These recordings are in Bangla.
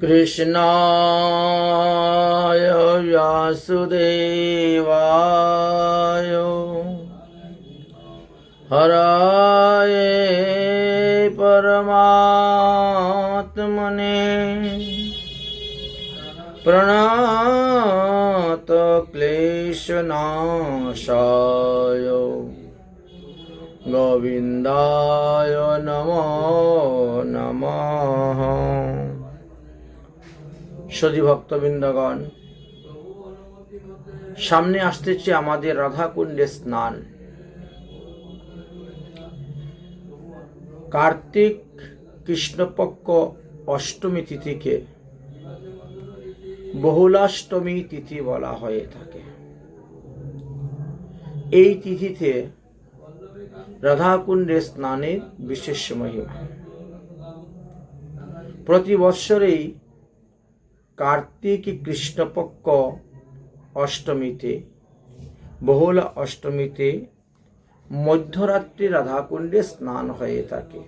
কৃষ্ণায় বাসুদেবায় হরায় পরমাত্মনে প্রণত ক্লেশনাশায় গোবিন্দায় নম নমঃ সদী ভক্তবৃন্দগণ সামনে আসতেছে আমাদের রাধাকুণ্ডে স্নান। কার্তিক কৃষ্ণপক্ষ অষ্টমী তিথিকে বহুলাষ্টমী তিথি বলা হয়ে থাকে। এই তিথিতে রাধাকুণ্ডে স্নানের বিশেষ মহিমা। প্রতি বৎসরেই কার্তিক কৃষ্ণপক্ষ অষ্টমীতে, বহুল অষ্টমীতে, মধ্যরাত্রি রাধাকুণ্ডে স্নান হয়ে থাকে।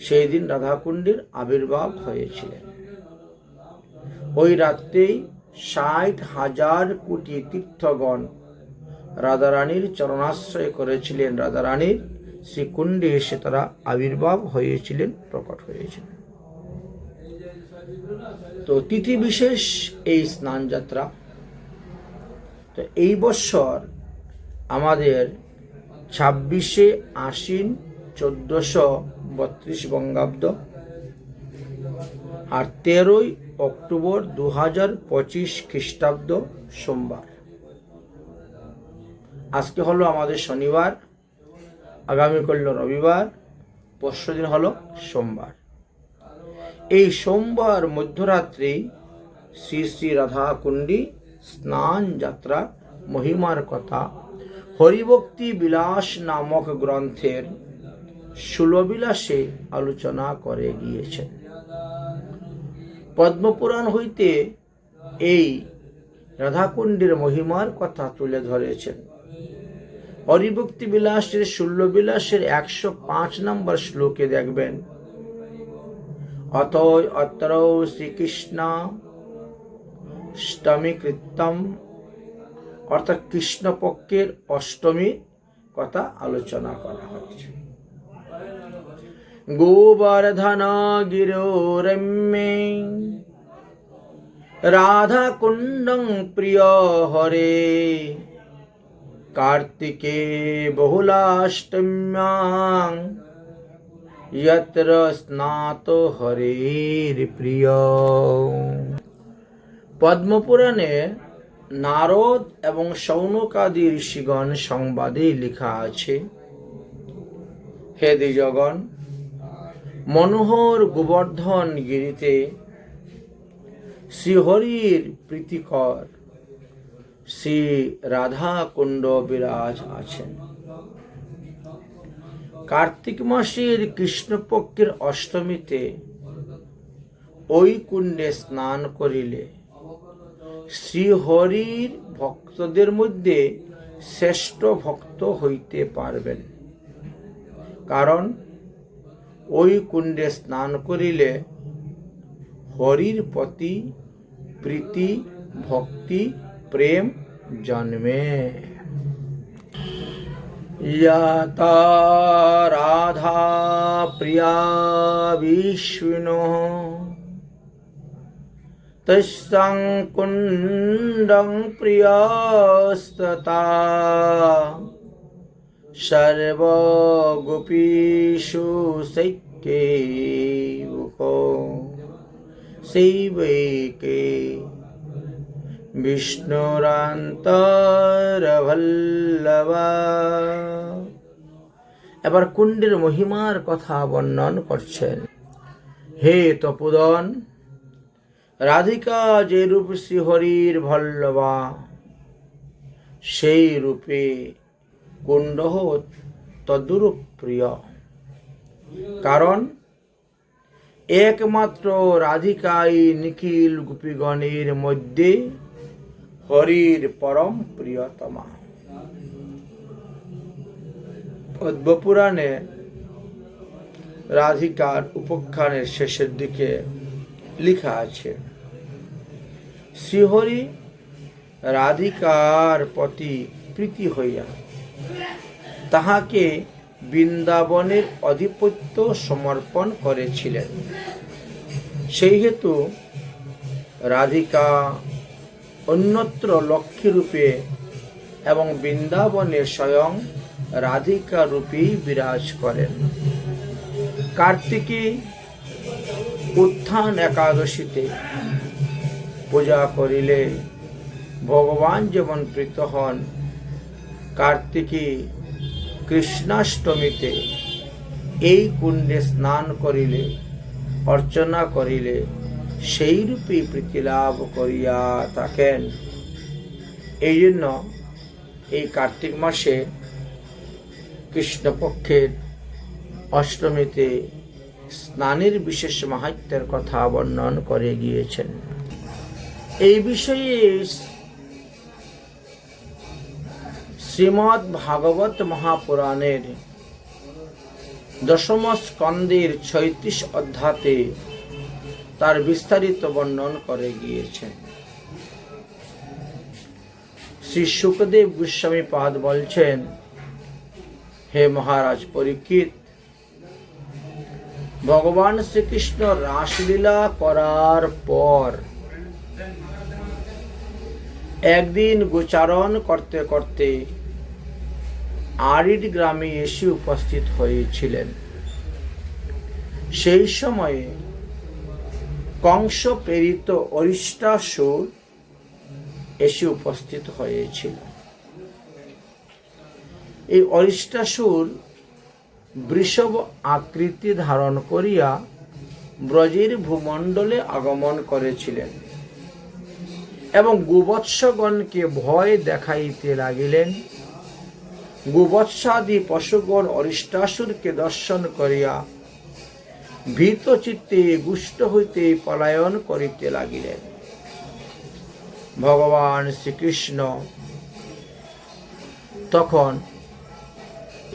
সেই দিন রাধাকুণ্ডের আবির্ভাব হয়েছিলেন। ওই রাত্রেই ষাট হাজার কোটি তীর্থগণ রাধারানীর চরণাশ্রয় করেছিলেন। রাধারানীর শ্রীকুণ্ডে এসে তারা আবির্ভাব হয়েছিলেন, প্রকট হয়েছিলেন। তো তিথি বিশেষ এই স্নান যাত্রা তো এই বৎসর আমাদের ছাব্বিশে আশ্বিন চোদ্দশো বত্রিশ বঙ্গাব্দ আর তেরোই অক্টোবর দু হাজার পঁচিশ খ্রিস্টাব্দ সোমবার। আজকে হলো আমাদের শনিবার, আগামী করল রবিবার পরশু দিন হলো সোমবার। এই সোমবার মধ্যরাত্রি শ্রী শ্রী রাধাকুণ্ডী স্নান যাত্রা মহিমার কথা হরিভক্তি বিলাস নামক গ্রন্থের সুলবিলাসে আলোচনা করে গিয়েছেন পদ্মপুরাণ হইতে এই রাধাকুণ্ডের মহিমার কথা তুলে ধরেছেন। হরিভক্তি বিলাসের শূল্য বিলাসের একশো পাঁচ নম্বর শ্লোকে দেখবেন অত অত্র শ্রীকৃষ্ণ অষ্টমী কৃত্তম অর্থাৎ কৃষ্ণপক্ষের অষ্টমীর কথা আলোচনা করা হয়েছে গোবর্ধন গিরোরম্যে রাধা কুণ্ডং প্রিয় হরে কার্তিকে বহুলাষ্টম্যাং यत्र স্নাতো হরের প্রিয় পদ্মপুরাণে নারদ এবং সৌনকাদি ঋষিগণ সংবাদে লেখা আছে হে দ্বিজগণ মনোহর গোবর্ধন গিরিতে শ্রীহরির প্রীতিকর শ্রী রাধা কুণ্ড বিরাজ আছেন কার্তিক মাসের কৃষ্ণপক্ষের অষ্টমীতে ওই কুণ্ডে স্নান করিলে শ্রীহরির ভক্তদের মধ্যে শ্রেষ্ঠ ভক্ত হইতে পারবেন। কারণ ওই কুণ্ডে স্নান করিলে হরির প্রতি প্রীতি, ভক্তি, প্রেম জন্মে। राधा प्रिया विष्णु। तस्सङ्कुण्डं प्रियास्तता। सर्वगोपीषु शैके शैवैके সেইবৈকে বিষ্ণুরান্তরভল্লভা এবার কুণ্ডের মহিমার কথা বর্ণন করছেন। হে তপুদন রাধিকা যে রূপ শ্রীহরির ভল্লভা, সেই রূপে কুণ্ড তদুরূপ প্রিয়। কারণ একমাত্র রাধিকাই নিখিল গোপীগণের মধ্যে হরির পরম প্রিয়তমা। পদ্মপুরাণে রাধিকার উপাখ্যানের শেষের দিকে লেখা আছে, শ্রীহরি রাধিকার প্রতি প্রীতি হইয়া তাহাকে বৃন্দাবনের আধিপত্য সমর্পণ করেছিলেন। সেই হেতু রাধিকা অন্যত্র লক্ষ্মীরূপে এবং বৃন্দাবনে স্বয়ং রাধিকা রূপেই বিরাজ করেন। কার্তিকী উত্থান একাদশীতে পূজা করিলে ভগবান যেমন প্রীত হন, কার্তিকী কৃষ্ণাষ্টমীতে এই কুণ্ডে স্নান করিলে, অর্চনা করিলে সেই রূপে প্রীতি লাভ করিয়া থাকেন। এই জন্য এই কার্তিক মাসে কৃষ্ণপক্ষের অষ্টমীতে স্নানের বিশেষ মাহাত্মের কথা বর্ণন করে গিয়েছেন। এই বিষয়ে শ্রীমৎ ভাগবত মহাপুরাণের দশম স্কন্দের ছয়ত্রিশ অধ্যাতে তার বিস্তারিত বর্ণন করে গিয়েছেন। শ্রী সুখদেব গোস্বামী পাদ বলছেন, হে মহারাজ পরীক্ষিত, ভগবান শ্রীকৃষ্ণ রাসলীলা করার পর একদিন গোচারণ করতে করতে আরিড গ্রামে এসে উপস্থিত হয়েছিলেন। সেই সময়ে কংস প্রেরিত অরিষ্টাসুর এসে উপস্থিত হয়েছিল। এই অরিষ্টাসুর বৃষভ আকৃতি ধারণ করিয়া ব্রজের ভূমণ্ডলে আগমন করেছিলেন এবং গোবৎসগণকে ভয় দেখাইতে লাগিলেন। গোবৎসাদি পশুগণ অরিষ্টাসুরকে দর্শন করিয়া ভীত চিত্তে গুষ্ট হইতে পলায়ন করিতে লাগিলেন। ভগবান শ্রীকৃষ্ণ তখন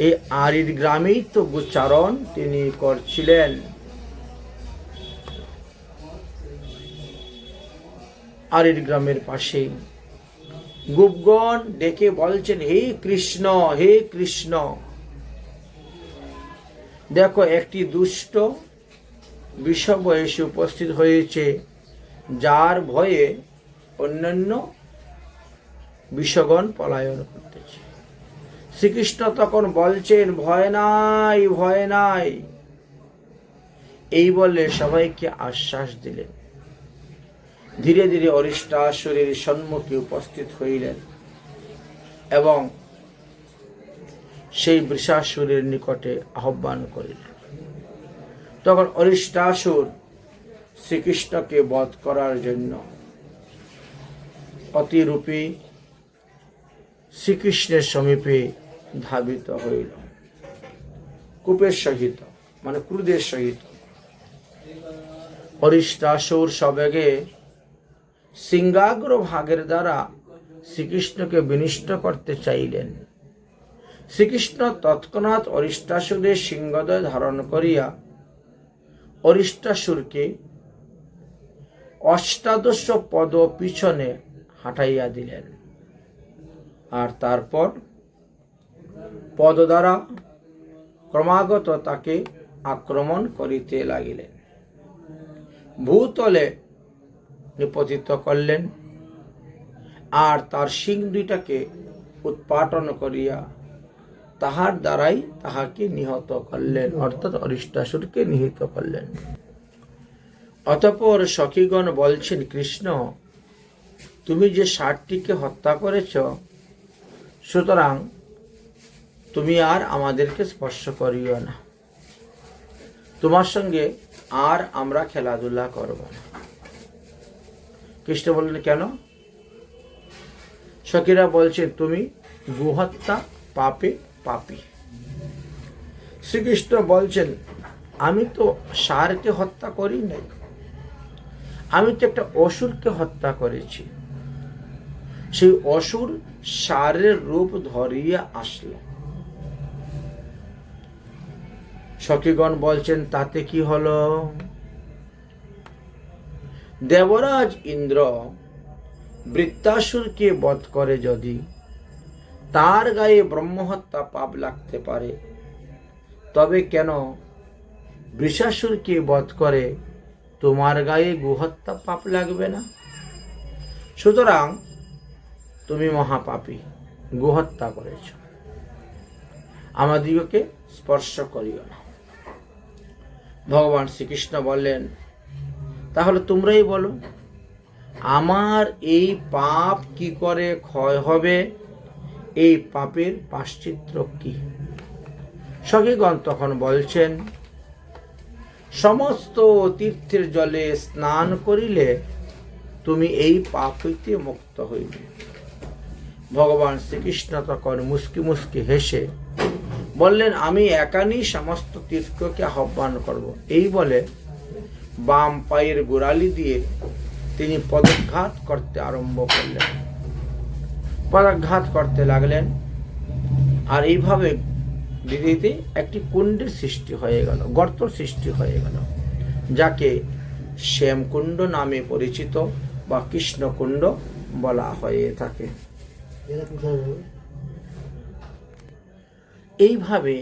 এই আরির গ্রামেই তো গোচারণ তিনি করছিলেন। আরির গ্রামের পাশেই গুপগণ ডেকে বলছেন, হে কৃষ্ণ হে কৃষ্ণ, দেখো একটি দুষ্ট বিষব এসে উপস্থিত হয়েছে, যার ভয়ে অন্যান্য বিষগণ পলায়ন করতেছে। শ্রীকৃষ্ণ তখন বলছেন, ভয় নাই ভয় নাই। এই বলে সবাইকে আশ্বাস দিলেন। ধীরে ধীরে অরিষ্টাসুরের সম্মুখে উপস্থিত হইলেন এবং সেই বৃষাসুরের নিকটে আহ্বান করিলেন। তখন অরিষ্টাসুর শ্রীকৃষ্ণকে বধ করার জন্য অতিরূপী শ্রীকৃষ্ণের সমীপে ধাবিত হইল। কূপের সহিত মানে ক্রুদের সহিত। অরিষ্টাসুর সবেগে সিংহাগ্র ভাগের দ্বারা শ্রীকৃষ্ণকে বিনিষ্ট করতে চাইলেন। শ্রীকৃষ্ণ তৎক্ষণাৎ অরিষ্টাসুরের সিংহদয় ধারণ করিয়া অরিষ্টাসুরকে অষ্টাদশ পদ পিছনে হাঁটাইয়া দিলেন। আর তারপর পদ দ্বারা ক্রমাগত তাকে আক্রমণ করিতে লাগিলেন। ভূতলে নিপতিত করলেন। আর তার শিং দুইটাকে উৎপাটন করিয়া তাহার দ্বারাই তাহাকে নিহত করলেন, অর্থাৎ অরিষ্টাসুরকে নিহিত করলেন। অতপর সখীগণ বলছেন, কৃষ্ণ, তুমি যে ষাটটিকে হত্যা করেছ, সুতরাং তুমি আর আমাদেরকে স্পর্শ করিও না। তোমার সঙ্গে আর আমরা খেলাধুলা করব না। কৃষ্ণ বললেন, কেন? সখীরা বলছে তুমি গুহত্যা পাপে পাপি। শ্রীকৃষ্ণ বলছেন, আমি তো সারকে হত্যা করি নাই। আমি তো একটা অসুরকে হত্যা করেছি। সেই অসুর সারের রূপ ধরিয়া আসলো। সখীগণ বলছেন, তাতে কি হলো? দেবরাজ ইন্দ্র বৃত্তাসুরকে বধ করে যদি তার গায়ে ব্রহ্মহত্যা পাপ লাগতে পারে। তবে কেন? বৃষাসুরকে বধ করে তোমার গায়ে গুহত্যা পাপ লাগবে না? সুতরাং তুমি মহাপাপী, গুহত্যা করেছ। আমাদিগকে স্পর্শ করিও না। ভগবান শ্রীকৃষ্ণ বললেন, তাহলে তোমরাই বলো, আমার এই পাপ কি করে ক্ষয় হবে? এই পাপের পাশ্চিত্র কি? সখীগণ তখন বলছেন, সমস্ত তীর্থের জলে স্নান করিলে তুমি এই পাপ হইতে মুক্ত হইবে। ভগবান শ্রীকৃষ্ণ তখন মুস্কি মুস্কি হেসে বললেন, আমি একানি সমস্ত তীর্থকে আহ্বান করব। এই বলে বাম পায়ের গোড়ালি দিয়ে তিনি পদঘাত করতে আরম্ভ করলেন। পদাঘাত করতে লাগলেন। আর এইভাবে দিদিতে একটি কুণ্ডের সৃষ্টি হয়ে গেল, গর্ত সৃষ্টি হয়ে গেল, যাকে শ্যামকুণ্ড নামে পরিচিত বা কৃষ্ণকুণ্ড বলা হয়ে থাকে। এইভাবে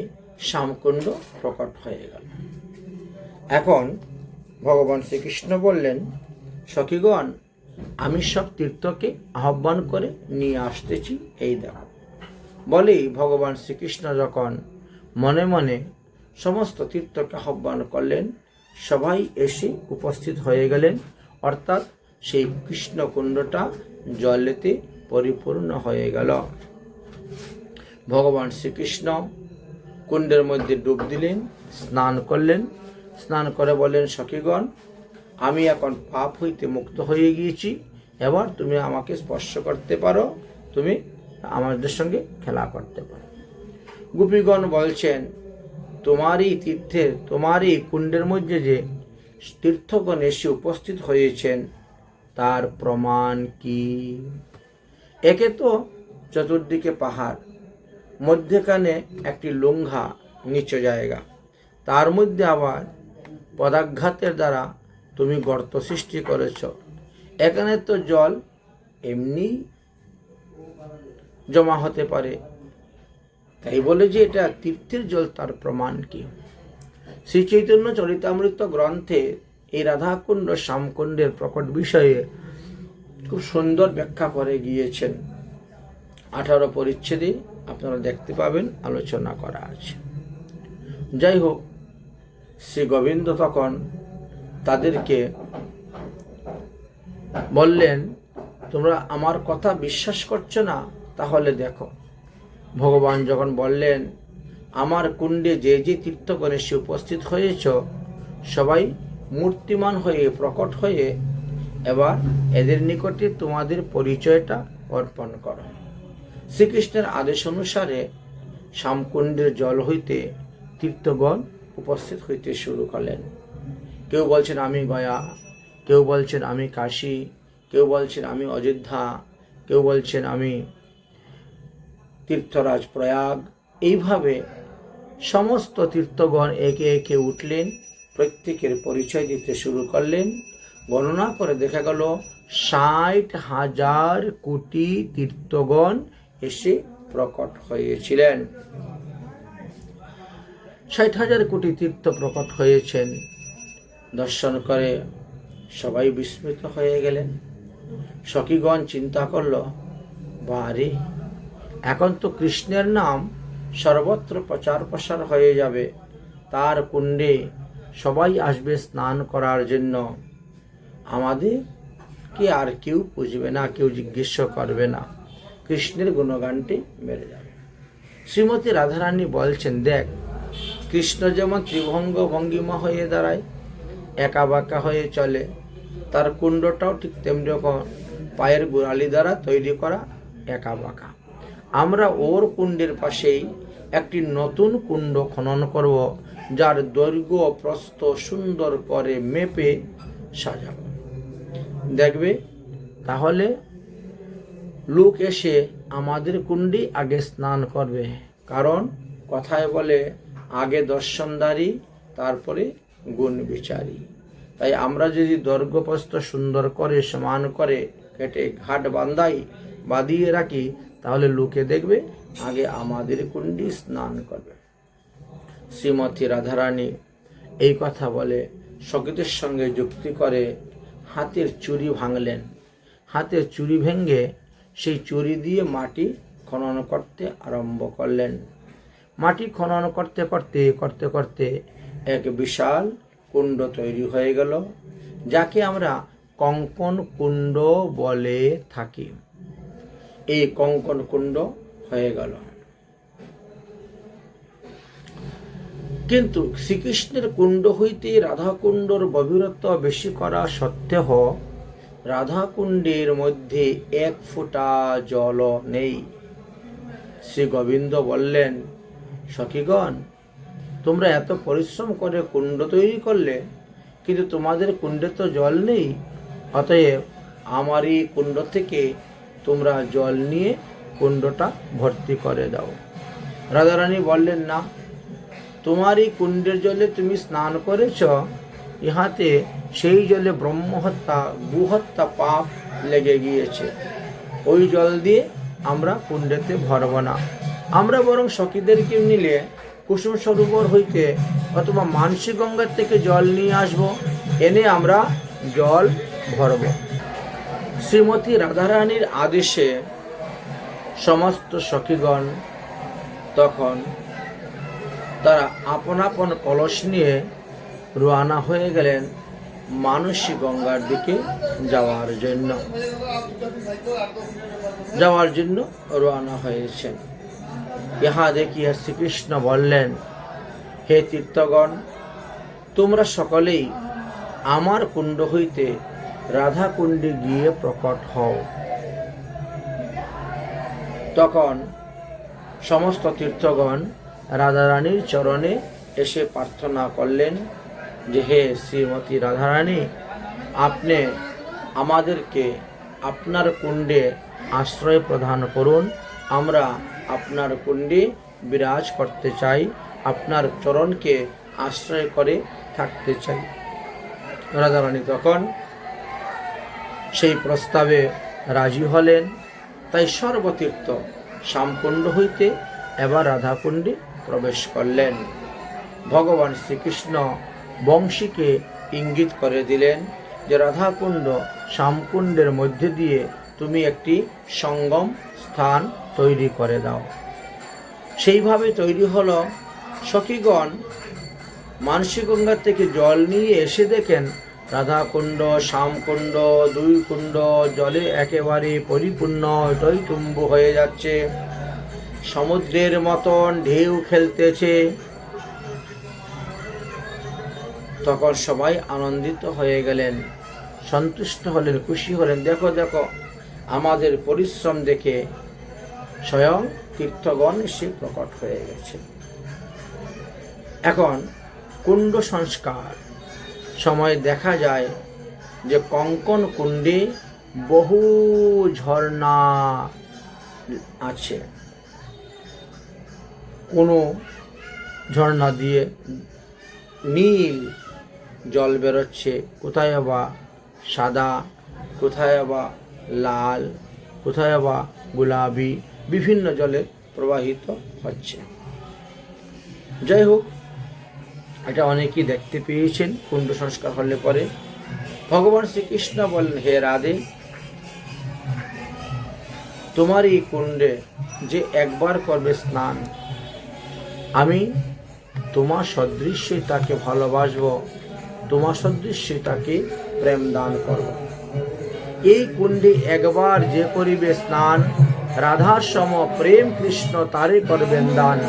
শ্যামকুণ্ড প্রকট হয়ে গেল। এখন ভগবান শ্রীকৃষ্ণ বললেন, সখীগণ আমি সব তীর্থকে আহ্বান করে নিয়ে আসতেছি, এই দেখো। বলেই ভগবান শ্রীকৃষ্ণ যখন মনে মনে সমস্ত তীর্থকে আহ্বান করলেন, সবাই এসে উপস্থিত হয়ে গেলেন। অর্থাৎ সেই কৃষ্ণকুণ্ডটা জলেতে পরিপূর্ণ হয়ে গেল। ভগবান শ্রীকৃষ্ণ কুণ্ডের মধ্যে ডুব দিলেন, স্নান করলেন। স্নান করে বলেন সখীগণ আমি এখন পাপ হইতে মুক্ত হয়ে গিয়েছি। এবার তুমি আমাকে স্পর্শ করতে পারো। তুমি আমাদের সঙ্গে খেলা করতে পারো। গোপীগণ বলছেন, তোমারই তীর্থের তোমারই কুণ্ডের মধ্যে যে তীর্থগণ এসে উপস্থিত হয়েছেন, তার প্রমাণ কি? একে তো চতুর্দিকে পাহাড়, মধ্যেখানে একটি লুঙ্ঘা নিচু জায়গা। তার মধ্যে আবার পদাঘাতের দ্বারা তুমি গর্ত সৃষ্টি করেছ। এখানে তো জল এমনি জমা হতে পারে। তাই বলে যে এটা তীর্থের জল, তার প্রমাণ কি? শ্রী চৈতন্য চরিতামৃত গ্রন্থে এই রাধাকুণ্ড শ্যামকুণ্ডের প্রকট বিষয়ে খুব সুন্দর ব্যাখ্যা করে গিয়েছেন। আঠারো পরিচ্ছেদে আপনারা দেখতে পাবেন, আলোচনা করা আছে। যাই হোক, শ্রী গোবিন্দ তখন তাদেরকে বললেন, তোমরা আমার কথা বিশ্বাস করছ না? তাহলে দেখো। ভগবান যখন বললেন, আমার কুণ্ডে যে যে তীর্থগণ এসে উপস্থিত হয়েছ, সবাই মূর্তিমান হয়ে প্রকট হয়ে এবার এদের নিকটে তোমাদের পরিচয়টা অর্পণ করো। শ্রীকৃষ্ণের আদেশ অনুসারে শ্যামকুণ্ডের জল হইতে তীর্থগণ উপস্থিত হইতে শুরু করলেন। কেউ বলছেন আমি গয়া, কেউ বলছেন আমি কাশী, কেউ বলছেন আমি অযোধ্যা, কেউ বলছেন আমি তীর্থরাজ প্রয়াগ। এইভাবে সমস্ত তীর্থগণ একে একে উঠলেন, প্রত্যেকের পরিচয় দিতে শুরু করলেন। গণনা করে দেখা গেল, ষাট হাজার কোটি তীর্থগণ এসে প্রকট হয়েছিলেন। ষাট হাজার কোটি তীর্থ প্রকট হয়েছেন। দর্শন করে সবাই বিস্মিত হয়ে গেলেন। সখীগণ চিন্তা করল বারে এখন তো কৃষ্ণের নাম সর্বত্র প্রচার প্রসার হয়ে যাবে। তার কুণ্ডে সবাই আসবে স্নান করার জন্য। আমাদের কি আর কেউ বুঝবে না, কেউ জিজ্ঞেস করবে না। কৃষ্ণের গুণগানটি বেড়ে যাবে। শ্রীমতী রাধারানী বলছেন, দেখ, কৃষ্ণ যেমন ত্রিভঙ্গ ভঙ্গিমা হয়ে দাঁড়ায় একা বাঁকা হয়ে চলে। তার কুণ্ডটাও ঠিক তেমনি রকম। পায়ের গোড়ালি দ্বারা তৈরি করা একা বাঁকা। আমরা ওর কুণ্ডের পাশেই একটি নতুন কুণ্ড খনন করব, যার দৈর্ঘ্য প্রস্থ সুন্দর করে মেপে সাজাব। দেখবে? তাহলে লোক এসে আমাদের কুণ্ডে আগে স্নান করবে। কারণ কথায় বলে, আগে দর্শনদারি, তারপরে গুণ বিচারী। তাই আমরা যদি দৈর্ঘ্যপ্রস্থ সুন্দর করে, সমান করে, কেটে, ঘাট বান্ধাই, বাঁধিয়ে রাখি, তাহলে লোকে দেখবে আগে আমাদের কুণ্ডি স্নান করবে। শ্রীমতী রাধারানী এই কথা বলে সকিতের সঙ্গে যুক্তি করে হাতের চুরি ভাঙলেন। হাতের চুরি ভেঙে সেই চুরি দিয়ে মাটি খনন করতে আরম্ভ করলেন। মাটি খনন করতে করতে করতে করতে এক বিশাল কুণ্ড তৈরি হয়ে গেল, যাকে আমরা কঙ্কন কুণ্ড বলে থাকি। এই কঙ্কন কুণ্ড হয়ে গেল। কিন্তু শ্রীকৃষ্ণের কুণ্ড হইতে রাধাকুণ্ডর গভীরত্ব বেশি করা সত্ত্বেও রাধাকুণ্ডের মধ্যে এক ফোঁটা জল নেই। শ্রী গোবিন্দ বললেন, সখীগণ তোমরা এত পরিশ্রম করে কুণ্ড তৈরি করলে, কিন্তু তোমাদের কুণ্ডে তো জল নেই। অতএব আমার এই কুণ্ড থেকে তোমরা জল নিয়ে কুণ্ডটা ভর্তি করে দাও। রাধারানী বললেন, না, তোমার এই কুণ্ডের জলে তুমি স্নান করেছ, ইহাতে সেই জলে ব্রহ্মহত্যা, গুহত্যা পাপ লেগে গিয়েছে। ওই জল দিয়ে আমরা কুণ্ডেতে ভরব না। আমরা বরং সখীদেরকে নিলে কুসুম সরোবর হইতে অথবা মানসী গঙ্গার থেকে জল নিয়ে আসব, এনে আমরা জল ভরব। শ্রীমতী রাধারানীর আদেশে সমস্ত সখীগণ তখন তারা আপন আপন কলস নিয়ে রোয়ানা হয়ে গেলেন মানসী গঙ্গার দিকে যাওয়ার জন্য। যাওয়ার জন্য রওনা হয়েছেন। ইহা দেখিয়া শ্রীকৃষ্ণ বললেন, হে তীর্থগণ, তোমরা সকলেই আমার কুণ্ড হইতে রাধা কুণ্ডে গিয়ে প্রকট হও। তখন সমস্ত তীর্থগণ রাধারানীর চরণে এসে প্রার্থনা করলেন যে, হে শ্রীমতী রাধারানী, আপনি আমাদেরকে আপনার কুণ্ডে আশ্রয় প্রদান করুন। আমরা আপনার কুণ্ডে বিরাজ করতে চাই, আপনার চরণকে আশ্রয় করে থাকতে চাই। রাধারানী তখন সেই প্রস্তাবে রাজি হলেন। তাই সর্বতীর্থ শ্যামকুণ্ড হইতে এবার রাধাকুণ্ডে প্রবেশ করলেন। ভগবান শ্রীকৃষ্ণ বংশীকে ইঙ্গিত করে দিলেন যে রাধাকুণ্ড শ্যামকুণ্ডের মধ্যে দিয়ে তুমি একটি সঙ্গম স্থান তৈরি করে দাও। সেইভাবে তৈরি হলো সখীগণ মানসী গঙ্গার থেকে জল নিয়ে এসে দেখেন, রাধাকুণ্ড, শ্যামকুণ্ড দুই কুণ্ড জলে একেবারে পরিপূর্ণ টইটুম্ব হয়ে যাচ্ছে। সমুদ্রের মতন ঢেউ খেলতেছে। তখন সবাই আনন্দিত হয়ে গেলেন, সন্তুষ্ট হলেন, খুশি হলেন, দেখো দেখো। আমাদের পরিশ্রম দেখে স্বয়ং তীর্থগণ এসে প্রকট হয়ে গেছে। এখন কুণ্ড সংস্কার। সময় দেখা যায় যে কঙ্কন কুণ্ডে বহু ঝর্ণা আছে। কোনো ঝর্ণা দিয়ে নীল জল বেরোচ্ছে, কোথায় বা সাদা, কোথায় বা লাল, কোথায় বা গোলাপি, বিভিন্ন জলে প্রবাহিত হচ্ছে। যাই হোক, এটা অনেকেই দেখতে পেয়েছেন, কুণ্ড সংস্কার হলে পরে। ভগবান শ্রীকৃষ্ণ বললেন হে রাধে, তোমার এই কুণ্ডে যে একবার করবে স্নান, আমি তোমার সদৃশ্যই তাকে ভালোবাসব, তোমার সদৃশ্যই তাকে প্রেম দান করব। এই কুণ্ডে একবার যে করিবে স্নান রাধার সম প্রেম কৃষ্ণ তারে করবেন দান।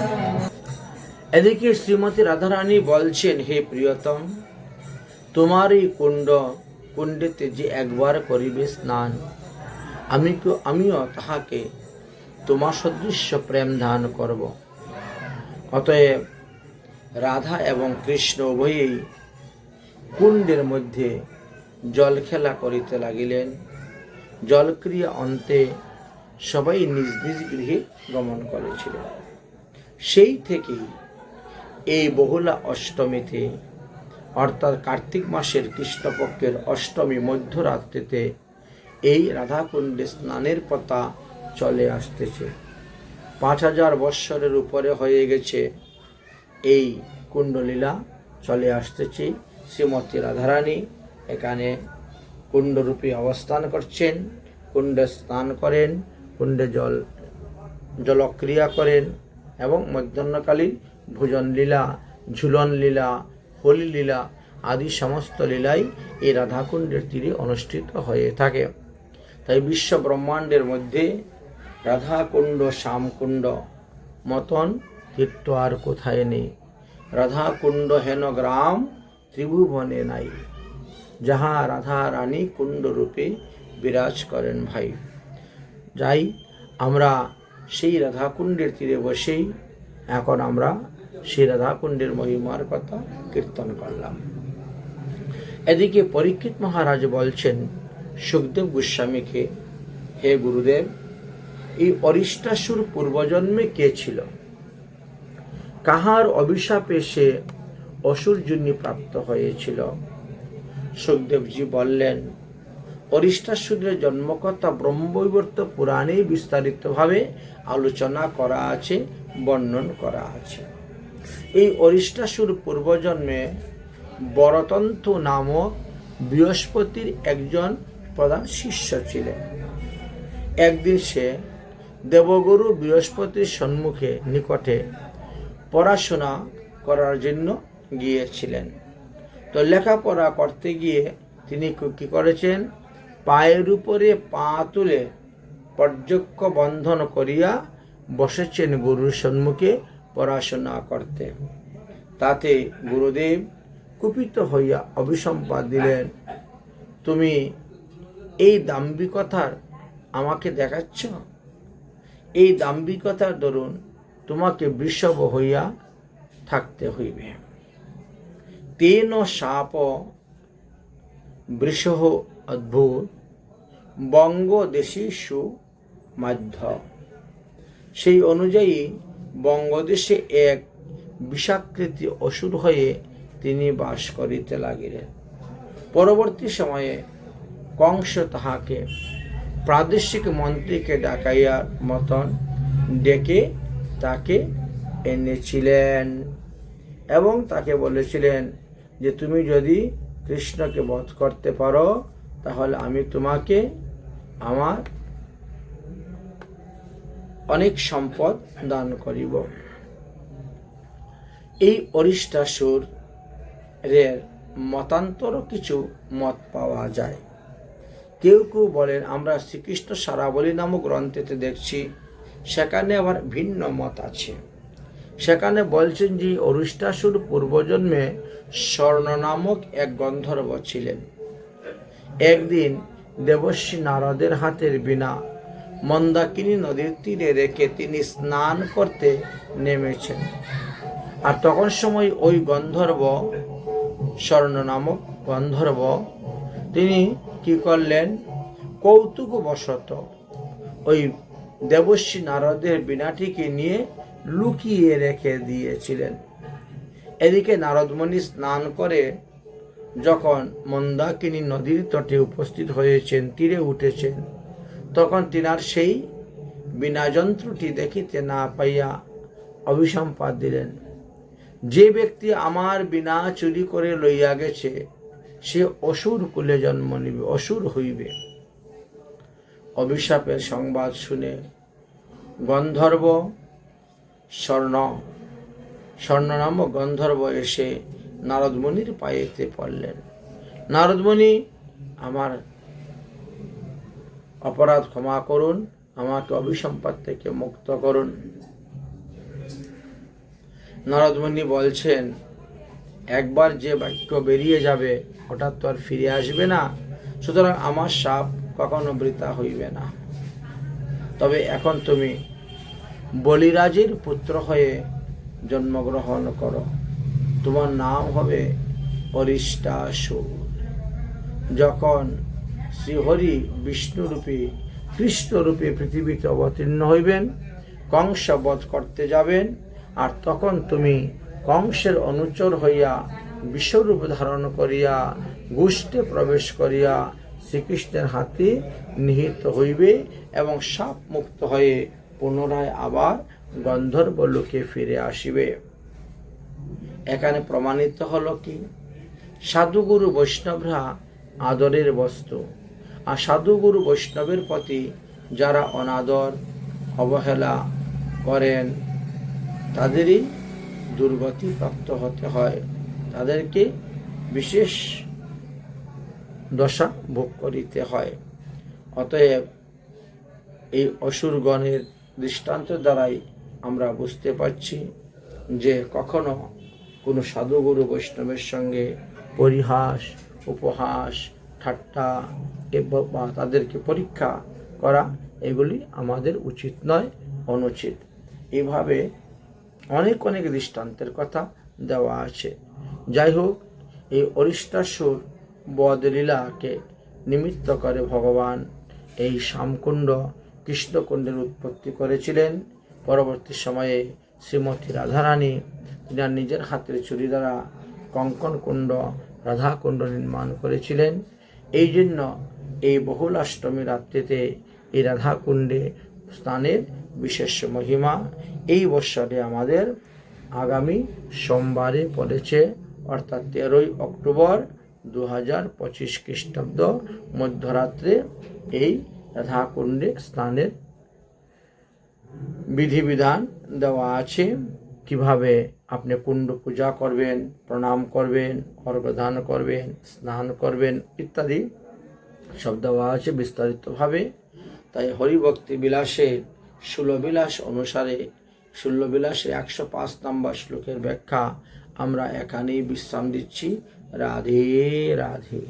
এদিকে শ্রীমতী রাধারানী বলছেন, হে প্রিয়তম, তোমার এই কুণ্ড, কুণ্ডেতে যে একবার করিবে স্নান, আমি আমিও তাহাকে তোমার সদৃশ্য প্রেম দান করব। অতএব রাধা এবং কৃষ্ণ উভয়েই কুণ্ডের মধ্যে জল খেলা করিতে লাগিলেন। জলক্রিয়া অন্তে সবাই নিজ নিজ গৃহে গমন করেছিল সেই থেকেই এই বহুলা অষ্টমীতে, অর্থাৎ কার্তিক মাসের কৃষ্ণপক্ষের অষ্টমী মধ্যরাত্রিতে এই রাধাকুণ্ডে স্নানের পথা চলে আসতেছে। পাঁচ হাজার বৎসরের উপরে হয়ে গেছে এই কুণ্ডলীলা, চলে আসতেছে শ্রীমতী রাধারানী। এখানে কুণ্ডরূপে অবস্থান করছেন, কুণ্ডে স্নান করেন, কুণ্ডে জল, জলক্রিয়া করেন এবং মধ্যাহ্নকালীন ভোজন লীলা ঝুলন লীলা হোলি লীলা আদি সমস্ত লীলাই এই রাধাকুণ্ডের তীরে অনুষ্ঠিত হয়ে থাকে। তাই বিশ্ব ব্রহ্মাণ্ডের মধ্যে রাধাকুণ্ড, শ্যামকুণ্ড মতন তীর্থ আর কোথায় নেই। রাধাকুণ্ড হেন গ্রাম, ত্রিভুবনে নাই। যাহা রাধা রানী কুণ্ড রূপে বিরাজ করেন ভাই। যাই, আমরা সেই রাধাকুণ্ডের তীরে বসেই এখন আমরা সেই রাধাকুণ্ডের মহিমার কথা কীর্তন করলাম। এদিকে পরীক্ষিত মহারাজ বলছেন, সুখদেব গোস্বামীকে, হে গুরুদেব, এই অরিষ্টাসুর পূর্বজন্মে কে ছিল? কাহার অভিশাপে সে অসুরজন্যী প্রাপ্ত হয়েছিল? সুখদেবজি বললেন অরিষ্টাসুরের জন্মকথা ব্রহ্মবৈবর্ত পুরাণে বিস্তারিতভাবে আলোচনা করা আছে, বর্ণন করা আছে। এই অরিষ্টাসুর পূর্বজন্মে বরতন্ত্র নামক বৃহস্পতির একজন প্রধান শিষ্য ছিলেন। একদিন সে দেবগুরু বৃহস্পতির সম্মুখে নিকটে পড়াশোনা করার জন্য গিয়েছিলেন। তো লেখাপড়া করতে গিয়ে তিনি কি করেছেন? পায়ের উপরে পা তুলে পর্যক্ষ বন্ধন করিয়া বসেছেন গুরুর সম্মুখে পড়াশোনা করতে। তাতে গুরুদেব কুপিত হইয়া অভিসম্পাদ দিলেন, তুমি এই দাম্ভিকতার আমাকে দেখাচ্ছ? এই দাম্ভিকতার দরুন তোমাকে বৃষভ হইয়া থাকতে হইবে। তেন সাপ বৃষ অদ্ভুত বঙ্গদেশীসু মাধ্য সেই অনুযায়ী বঙ্গদেশে এক বিষাকৃতি অসুর হয়ে তিনি বাস করিতে লাগিলেন। পরবর্তী সময়ে কংস তাহাকে প্রাদেশিক মন্ত্রীকে ডাকাইয়ার মতন ডেকে তাকে এনেছিলেন এবং তাকে বলেছিলেন যে তুমি যদি কৃষ্ণকে বধ করতে পারো, তাহলে আমি তোমাকে আমার অনেক সম্পদ দান করিব। এই অরিষ্টাসুর এর মতান্তর কিছু মত পাওয়া যায়। কেউ কেউ বলেন, আমরা শ্রীকৃষ্ণ সারাবলী নামক গ্রন্থেতে দেখছি, সেখানে আবার ভিন্ন মত আছে। সেখানে বলছেন যে অরিষ্টাসুর পূর্বজন্মে স্বর্ণ নামক এক গন্ধর্ব ছিলেন। একদিন দেবশ্রী নারদের হাতের বিনা মন্দাকিনী নদীর তীরে রেখে তিনি স্নান করতে নেমেছেন। আর তখন সময় ওই গন্ধর্ব স্বর্ণ নামক গন্ধর্ব, তিনি কি করলেন? কৌতুকবশত ওই দেবশ্রী নারদের বিনাটিকে নিয়ে লুকিয়ে রেখে দিয়েছিলেন। এদিকে নারদমণি স্নান করে যখন মন্দাকিনী নদীর তটে উপস্থিত হয়েছেন, তীরে উঠেছেন, তখন তিনার সেই বিনা যন্ত্রটি দেখিতে না পাইয়া অভিসম্পাদ দিলেন। যে ব্যক্তি আমার বিনা চুরি করে লইয়া গেছে, সে অসুর কুলে জন্ম নিবে, অসুর হইবে। অভিশাপের সংবাদ শুনে গন্ধর্ব স্বর্ণ। স্বর্ণ নামক গন্ধর্ব এসে নারদমণির পায়েতে পড়লেন। নারদমণি, আমার অপরাধ ক্ষমা করুন, আমাকে অভিসম্পাদ থেকে মুক্ত করুন। নারদমণি বলছেন, একবার যে বাক্য বেরিয়ে যাবে ওটা তো আর ফিরে আসবে না, সুতরাং আমার সাপ কখনো বৃথা হইবে না। তবে এখন তুমি বলিরাজের পুত্র হয়ে জন্মগ্রহণ করো। তোমার নাম হবে অরিষ্টাসুর। যখন শ্রীহরি বিষ্ণুরূপী, কৃষ্ণরূপে পৃথিবীতে অবতীর্ণ হইবেন কংস বধ করতে যাবেন, আর তখন তুমি কংসের অনুচর হইয়া বিশ্বরূপ ধারণ করিয়া, গোষ্ঠে প্রবেশ করিয়া শ্রীকৃষ্ণের হাতে নিহিত হইবে এবং সাপ মুক্ত হয়ে পুনরায় আবার গন্ধর্ব লোকে ফিরে আসিবে। এখানে প্রমাণিত হলো কি? সাধুগুরু বৈষ্ণবরা আদরের বস্তু, আর সাধুগুরু বৈষ্ণবের প্রতি যারা অনাদর, অবহেলা করেন, তাদেরই দুর্গতি প্রাপ্ত হতে হয়। তাদেরকে বিশেষ দশা ভোগ করিতে হয়। অতএব এই অসুরগণের দৃষ্টান্ত দ্বারাই আমরা বুঝতে পারছি যে কখনো কোনো সাধুগুরু বৈষ্ণবের সঙ্গে পরিহাস, উপহাস, ঠাট্টা বা তাদেরকে পরীক্ষা করা, এগুলি আমাদের উচিত নয়, অনুচিত। এভাবে অনেক অনেক দৃষ্টান্তের কথা দেওয়া আছে। যাই হোক, এই অরিষ্টাসুর বদলীলাকে নিমিত্ত করে ভগবান এই শ্যামকুণ্ড কৃষ্ণকুণ্ডের উৎপত্তি করেছিলেন। পরবর্তী সময়ে শ্রীমতী রাধারানী তিনি নিজের হাতের চুরি দ্বারা কঙ্কন কুণ্ড রাধাকুণ্ড নির্মাণ করেছিলেন। এই জন্য এই বহুলাষ্টমী রাত্রিতে এই রাধাকুণ্ডে স্নানের বিশেষ মহিমা এই বৎসরে আমাদের আগামী সোমবারে পড়েছে, অর্থাৎ তেরোই অক্টোবর দু হাজার পঁচিশ খ্রিস্টাব্দ মধ্যরাত্রে এই রাধাকুণ্ডে স্নানের বিধিবিধান দেওয়া আছে কীভাবে আপনি কুণ্ড পূজা করবেন প্রণাম করবেন অর্ঘদান করবেন স্নান করবেন ইত্যাদি সব দেওয়া আছে বিস্তারিতভাবে তাই হরিভক্তি বিলাসের ষোলবিলাস অনুসারে ষোলবিলাসে একশো পাঁচ নম্বর শ্লোকের ব্যাখ্যা আমরা এখানেই বিশ্রাম দিচ্ছি রাধে রাধে